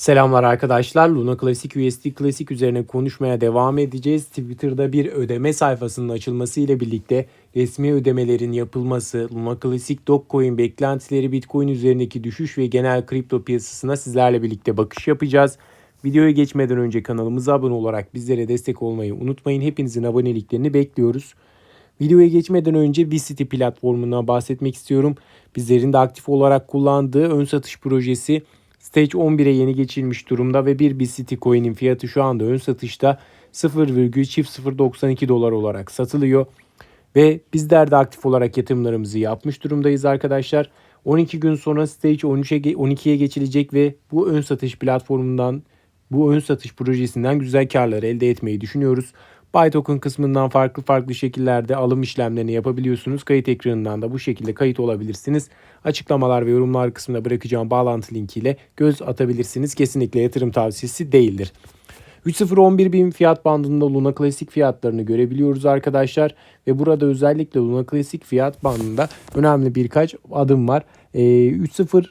Selamlar arkadaşlar. Luna Classic USD Classic üzerine konuşmaya devam edeceğiz. Twitter'da bir ödeme sayfasının açılması ile birlikte resmi ödemelerin yapılması, Luna Classic Dogecoin beklentileri, Bitcoin üzerindeki düşüş ve genel kripto piyasasına sizlerle birlikte bakış yapacağız. Videoya geçmeden önce kanalımıza abone olarak bizlere destek olmayı unutmayın. Hepinizin aboneliklerini bekliyoruz. Videoya geçmeden önce BCity platformuna bahsetmek istiyorum. Bizlerin de aktif olarak kullandığı ön satış projesi Stage 11'e yeni geçilmiş durumda ve bir BCT coin'in fiyatı şu anda ön satışta 0,0092 dolar olarak satılıyor. Ve bizler de aktif olarak yatırımlarımızı yapmış durumdayız arkadaşlar. 12 gün sonra Stage 13'e 12'ye geçilecek ve bu ön satış platformundan bu ön satış projesinden güzel karlar elde etmeyi düşünüyoruz. BuyToken kısmından farklı farklı şekillerde alım işlemlerini yapabiliyorsunuz. Kayıt ekranından da bu şekilde kayıt olabilirsiniz. Açıklamalar ve yorumlar kısmına bırakacağım bağlantı linkiyle göz atabilirsiniz. Kesinlikle yatırım tavsiyesi değildir. 3.011 bin fiyat bandında Luna Classic fiyatlarını görebiliyoruz arkadaşlar. Ve burada özellikle Luna Classic fiyat bandında önemli birkaç adım var. Ee, 3.0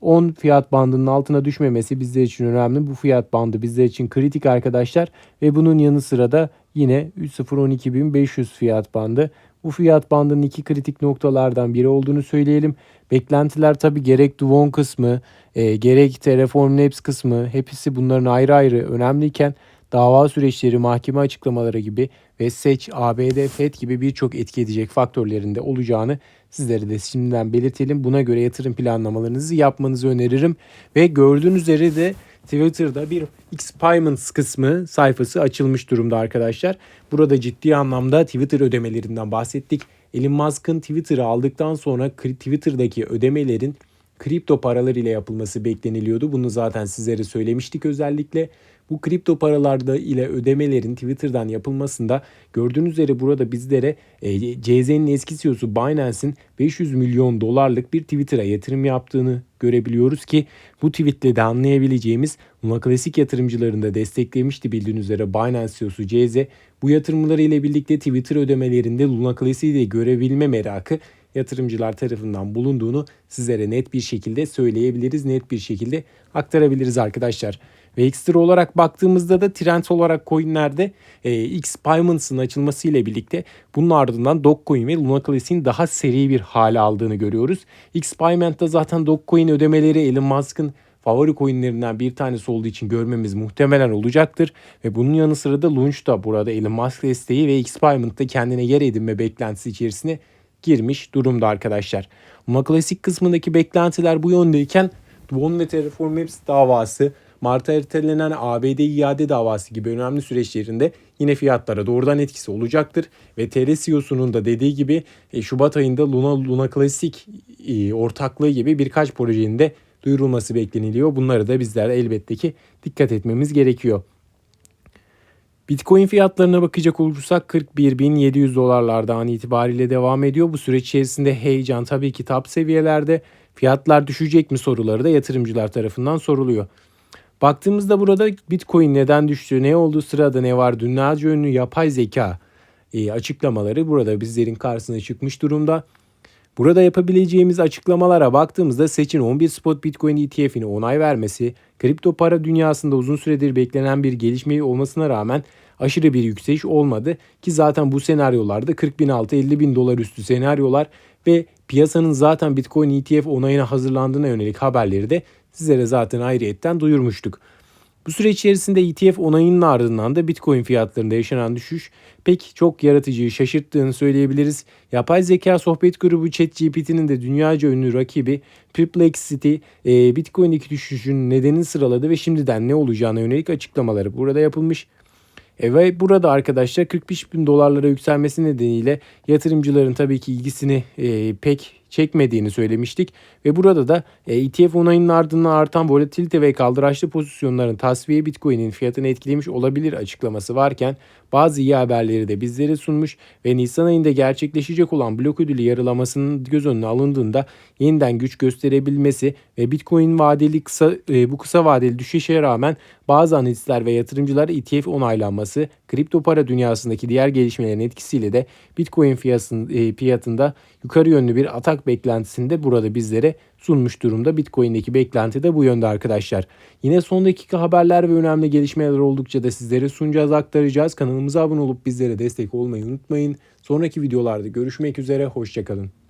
10 fiyat bandının altına düşmemesi bizler için önemli. Bu fiyat bandı bizler için kritik arkadaşlar. Ve bunun yanı sıra da yine 3012.500 fiyat bandı. Bu fiyat bandının iki kritik noktalardan biri olduğunu söyleyelim. Beklentiler tabi gerek Duvon kısmı, e, gerek Terraform Labs kısmı hepsi bunların ayrı ayrı önemliyken dava süreçleri, mahkeme açıklamaları gibi ve seç, ABD, FED gibi birçok etki edecek faktörlerinde olacağını sizlere de şimdiden belirtelim. Buna göre yatırım planlamalarınızı yapmanızı öneririm. Ve gördüğünüz üzere de Twitter'da bir X Payments kısmı sayfası açılmış durumda arkadaşlar. Burada ciddi anlamda Twitter ödemelerinden bahsettik. Elon Musk'ın Twitter'ı aldıktan sonra Twitter'daki ödemelerin kripto paralar ile yapılması bekleniliyordu. Bunu zaten sizlere söylemiştik özellikle. Bu kripto paralarda ile ödemelerin Twitter'dan yapılmasında gördüğünüz üzere burada bizlere e, CZ'nin eski CEO'su Binance'in 500 milyon dolarlık bir Twitter'a yatırım yaptığını görebiliyoruz ki bu tweetle de anlayabileceğimiz Luna Klasik yatırımcılarını da desteklemişti bildiğiniz üzere Binance CEO'su CZ. Bu yatırımları ile birlikte Twitter ödemelerinde Luna Klasik'i de görebilme merakı yatırımcılar tarafından bulunduğunu sizlere net bir şekilde söyleyebiliriz. Net bir şekilde aktarabiliriz arkadaşlar. Ve ekstra olarak baktığımızda da trend olarak coinlerde e, X Payments'ın açılması ile birlikte bunun ardından Dogecoin ve Luna Classic'in daha seri bir hale aldığını görüyoruz. X Payment'ta zaten Dogecoin ödemeleri Elon Musk'ın favori coinlerinden bir tanesi olduğu için görmemiz muhtemelen olacaktır. Ve bunun yanı sıra da Launch da burada Elon Musk desteği ve X Payment'ta kendine yer edinme beklentisi içerisine girmiş durumda arkadaşlar. Luna Classic kısmındaki beklentiler bu yöndeyken Duon ve Terraform Labs davası Mart'a ertelenen ABD iade davası gibi önemli süreçlerinde yine fiyatlara doğrudan etkisi olacaktır. Ve TR CEO'sunun da dediği gibi e, Şubat ayında Luna, Luna Classic e, ortaklığı gibi birkaç projenin de duyurulması bekleniliyor. Bunları da bizler elbette ki dikkat etmemiz gerekiyor. Bitcoin fiyatlarına bakacak olursak 41.700 dolarlardan itibariyle devam ediyor. Bu süreç içerisinde heyecan tabii ki top seviyelerde. Fiyatlar düşecek mi soruları da yatırımcılar tarafından soruluyor. Baktığımızda burada Bitcoin neden düştü, ne oldu sırada ne var, dünyaca ünlü yapay zeka e, açıklamaları burada bizlerin karşısına çıkmış durumda. Burada yapabileceğimiz açıklamalara baktığımızda seçin 11 spot Bitcoin ETF'ini onay vermesi, kripto para dünyasında uzun süredir beklenen bir gelişme olmasına rağmen aşırı bir yükseliş olmadı ki zaten bu senaryolarda 40 bin altı 50 bin dolar üstü senaryolar ve piyasanın zaten Bitcoin ETF onayına hazırlandığına yönelik haberleri de sizlere zaten ayrıyetten duyurmuştuk. Bu süre içerisinde ETF onayının ardından da Bitcoin fiyatlarında yaşanan düşüş pek çok yaratıcıyı şaşırttığını söyleyebiliriz. Yapay zeka sohbet grubu ChatGPT'nin de dünyaca ünlü rakibi Perplexity e, Bitcoin'deki düşüşün nedenini sıraladı ve şimdiden ne olacağına yönelik açıklamaları burada yapılmış. E ve burada arkadaşlar 45 bin dolarlara yükselmesi nedeniyle yatırımcıların tabii ki ilgisini e, pek çekmediğini söylemiştik. Ve burada da e, ETF onayının ardından artan volatilite ve kaldıraçlı pozisyonların tasfiye Bitcoin'in fiyatını etkilemiş olabilir açıklaması varken bazı iyi haberleri de bizlere sunmuş ve Nisan ayında gerçekleşecek olan blok ödülü yarılamasının göz önüne alındığında yeniden güç gösterebilmesi ve Bitcoin vadeli kısa e, bu kısa vadeli düşüşe rağmen bazı analistler ve yatırımcılar ETF onaylanması, kripto para dünyasındaki diğer gelişmelerin etkisiyle de Bitcoin fiyatında yukarı yönlü bir atak beklentisinde burada bizlere sunmuş durumda. Bitcoin'deki beklenti de bu yönde arkadaşlar. Yine son dakika haberler ve önemli gelişmeler oldukça da sizlere sunacağız, aktaracağız. Kanalımıza abone olup bizlere destek olmayı unutmayın. Sonraki videolarda görüşmek üzere, hoşçakalın.